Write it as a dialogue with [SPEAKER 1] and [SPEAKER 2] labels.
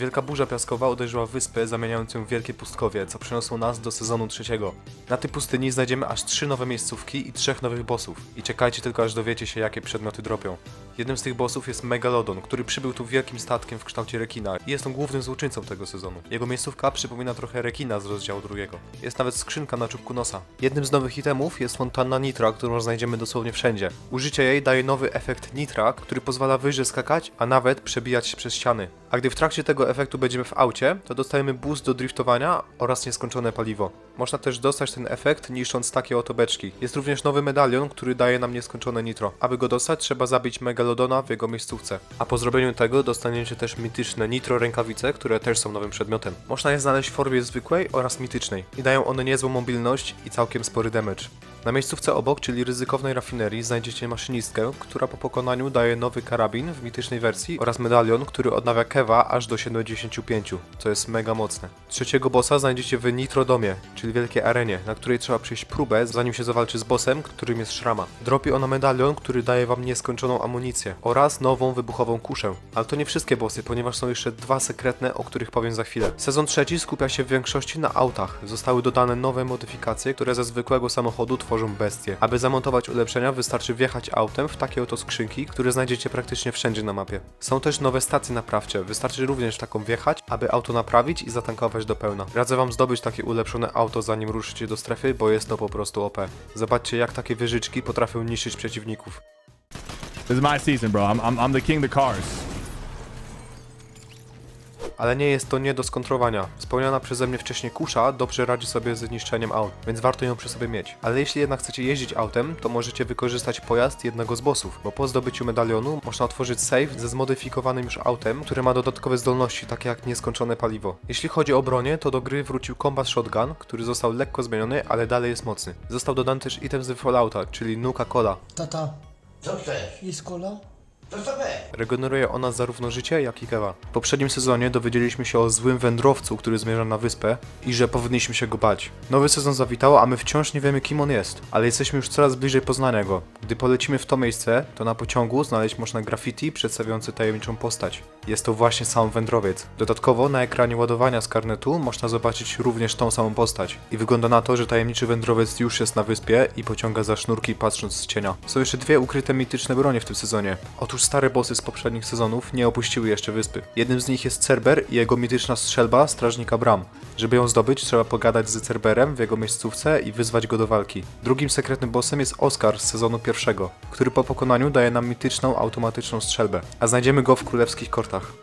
[SPEAKER 1] Wielka burza piaskowa uderzyła w wyspę, zamieniając ją w wielkie pustkowie, co przyniosło nas do sezonu trzeciego. Na tej pustyni znajdziemy aż trzy nowe miejscówki i trzech nowych bossów. I czekajcie tylko aż dowiecie się, jakie przedmioty dropią. Jednym z tych bossów jest Megalodon, który przybył tu wielkim statkiem w kształcie rekina i jest on głównym złoczyńcą tego sezonu. Jego miejscówka przypomina trochę rekina z rozdziału drugiego. Jest nawet skrzynka na czubku nosa. Jednym z nowych itemów jest fontanna nitra, którą znajdziemy dosłownie wszędzie. Użycie jej daje nowy efekt nitra, który pozwala wyżej skakać, a nawet przebijać się przez ściany. A gdy w trakcie tego efektu będziemy w aucie, to dostajemy boost do driftowania oraz nieskończone paliwo. Można też dostać ten efekt niszcząc takie oto beczki. Jest również nowy medalion, który daje nam nieskończone nitro. Aby go dostać, trzeba zabić Megalodona w jego miejscówce. A po zrobieniu tego dostaniecie też mityczne nitro rękawice, które też są nowym przedmiotem. Można je znaleźć w formie zwykłej oraz mitycznej i dają one niezłą mobilność i całkiem spory damage. Na miejscówce obok, czyli ryzykownej rafinerii, znajdziecie maszynistkę, która po pokonaniu daje nowy karabin w mitycznej wersji oraz medalion, który odnawia kewa aż do 75, co jest mega mocne. Trzeciego bossa znajdziecie w Nitrodomie, czyli wielkiej arenie, na której trzeba przejść próbę, zanim się zawalczy z bossem, którym jest Szrama. Dropi ona medalion, który daje wam nieskończoną amunicję oraz nową wybuchową kuszę. Ale to nie wszystkie bossy, ponieważ są jeszcze dwa sekretne, o których powiem za chwilę. Sezon trzeci skupia się w większości na autach. Zostały dodane nowe modyfikacje, które ze zwykłego samochodu tworzą bestie. Aby zamontować ulepszenia, wystarczy wjechać autem w takie oto skrzynki, które znajdziecie praktycznie wszędzie na mapie. Są też nowe stacje naprawcze, wystarczy również taką wjechać, aby auto naprawić i zatankować do pełna. Radzę wam zdobyć takie ulepszone auto zanim ruszycie do strefy, bo jest to po prostu OP. Zobaczcie jak takie wieżyczki potrafią niszczyć przeciwników.
[SPEAKER 2] This is my season, bro. I'm, I'm, I'm the king of the cars.
[SPEAKER 1] Ale nie jest to nie do skontrowania. Wspomniana przeze mnie wcześniej kusza dobrze radzi sobie z niszczeniem aut, więc warto ją przy sobie mieć. Ale jeśli jednak chcecie jeździć autem, to możecie wykorzystać pojazd jednego z bossów, bo po zdobyciu medalionu można otworzyć save ze zmodyfikowanym już autem, które ma dodatkowe zdolności, takie jak nieskończone paliwo. Jeśli chodzi o bronię, to do gry wrócił Combat Shotgun, który został lekko zmieniony, ale dalej jest mocny. Został dodany też item z Fallouta, czyli Nuka Cola.
[SPEAKER 3] Tata,
[SPEAKER 4] Co chcesz?
[SPEAKER 3] jest kola?
[SPEAKER 1] Regeneruje ona zarówno życie, jak i kewa. W poprzednim sezonie dowiedzieliśmy się o złym wędrowcu, który zmierza na wyspę i że powinniśmy się go bać. Nowy sezon zawitał, a my wciąż nie wiemy kim on jest, ale jesteśmy już coraz bliżej poznania go. Gdy polecimy w to miejsce, to na pociągu znaleźć można graffiti przedstawiające tajemniczą postać. Jest to właśnie sam wędrowiec. Dodatkowo na ekranie ładowania z karnetu można zobaczyć również tą samą postać. I wygląda na to, że tajemniczy wędrowiec już jest na wyspie i pociąga za sznurki patrząc z cienia. Są jeszcze dwie ukryte mityczne bronie w tym sezonie. Otóż stare bossy z poprzednich sezonów nie opuściły jeszcze wyspy. Jednym z nich jest Cerber i jego mityczna strzelba strażnika Bram. Żeby ją zdobyć, trzeba pogadać z Cerberem w jego miejscówce i wyzwać go do walki. Drugim sekretnym bossem jest Oscar z sezonu pierwszego, który po pokonaniu daje nam mityczną automatyczną strzelbę, a znajdziemy go w królewskich kortach. Tag.